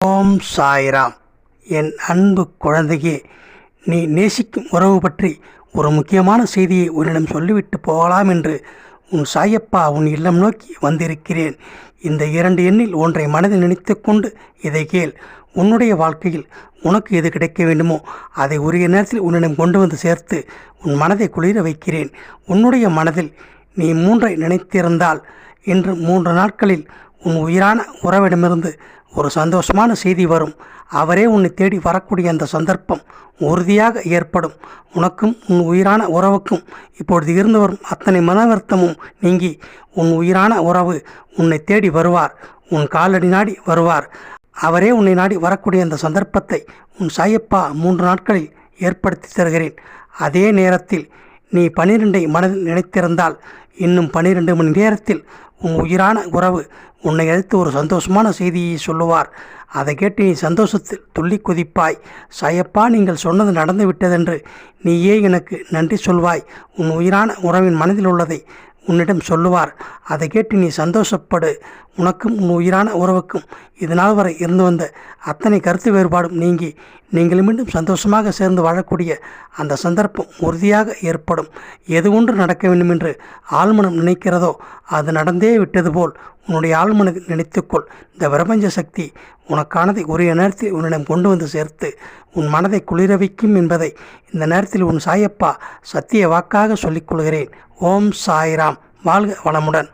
ஓம் சாய்ராம். என் அன்பு குழந்தையே நீ நேசிக்கும் உறவு பற்றி ஒரு முக்கியமான செய்தியை உன்னிடம் சொல்லிவிட்டு போகலாம் என்று உன் சாயப்பா உன் இல்லம் நோக்கி வந்திருக்கிறேன். இந்த இரண்டு எண்ணில் ஒன்றை மனதில் நினைத்துக்கொண்டு இதை கேள். உன்னுடைய வாழ்க்கையில் உனக்கு எது கிடைக்க வேண்டுமோ அதை உரிய நேரத்தில் உன்னிடம் கொண்டு வந்து சேர்த்து உன் மனதை குளிர வைக்கிறேன். உன்னுடைய மனதில் நீ மூன்றை நினைத்திருந்தால் இன்று மூன்று நாட்களில் உன் உயிரான உறவிடமிருந்து ஒரு சந்தோஷமான செய்தி வரும். அவரே உன்னை தேடி வரக்கூடிய அந்த சந்தர்ப்பம் உறுதியாக ஏற்படும். உனக்கும் உன் உயிரான உறவுக்கும் இப்பொழுது இருந்து வரும் அத்தனை மன வருத்தமும் நீங்கி உன் உயிரான உறவு உன்னை தேடி வருவார். உன் காலடி நாடி வருவார். அவரே உன்னை நாடி வரக்கூடிய அந்த சந்தர்ப்பத்தை உன் சாயப்பா மூன்று நாட்களில் ஏற்படுத்தி தருகிறேன். அதே நேரத்தில் நீ பனிரெண்டை மனதில் நினைத்திருந்தால் இன்னும் பனிரெண்டு மணி நேரத்தில் உன் உயிரான உறவு உன்னை அழைத்து ஒரு சந்தோஷமான செய்தியை சொல்லுவார். அதை கேட்டு நீ சந்தோஷத்தில் துள்ளி குதிப்பாய். சாயப்பா நீங்கள் சொன்னது நடந்து விட்டதென்று நீயே எனக்கு நன்றி சொல்வாய். உன் உயிரான உறவின் மனதில் உள்ளதை உன்னிடம் சொல்லுவார். அதை கேட்டு நீ சந்தோஷப்படு. உனக்கும் உன் உயிரான உறவுக்கும் இதனால் வரை இருந்து வந்த அத்தனை கருத்து வேறுபாடும் நீங்கி நீங்கள் மீண்டும் சந்தோஷமாக சேர்ந்து வாழக்கூடிய அந்த சந்தர்ப்பம் உறுதியாக ஏற்படும். எது ஒன்று நடக்க வேண்டும் என்று ஆழ்மனம் நினைக்கிறதோ அது நடந்தே விட்டது போல் உன்னுடைய ஆழ்மனதில் நினைத்துக்கொள். இந்த பிரபஞ்ச சக்தி உனக்கானதை உரிய நேரத்தில் உன்னிடம் கொண்டு வந்து சேர்த்து உன் மனதை குளிர வைக்கும் என்பதை இந்த நேரத்தில் உன் சாயப்பா சத்திய வாக்காக சொல்லிக் கொள்கிறேன். ஓம் சாய்ராம். வாழ்க வளமுடன்.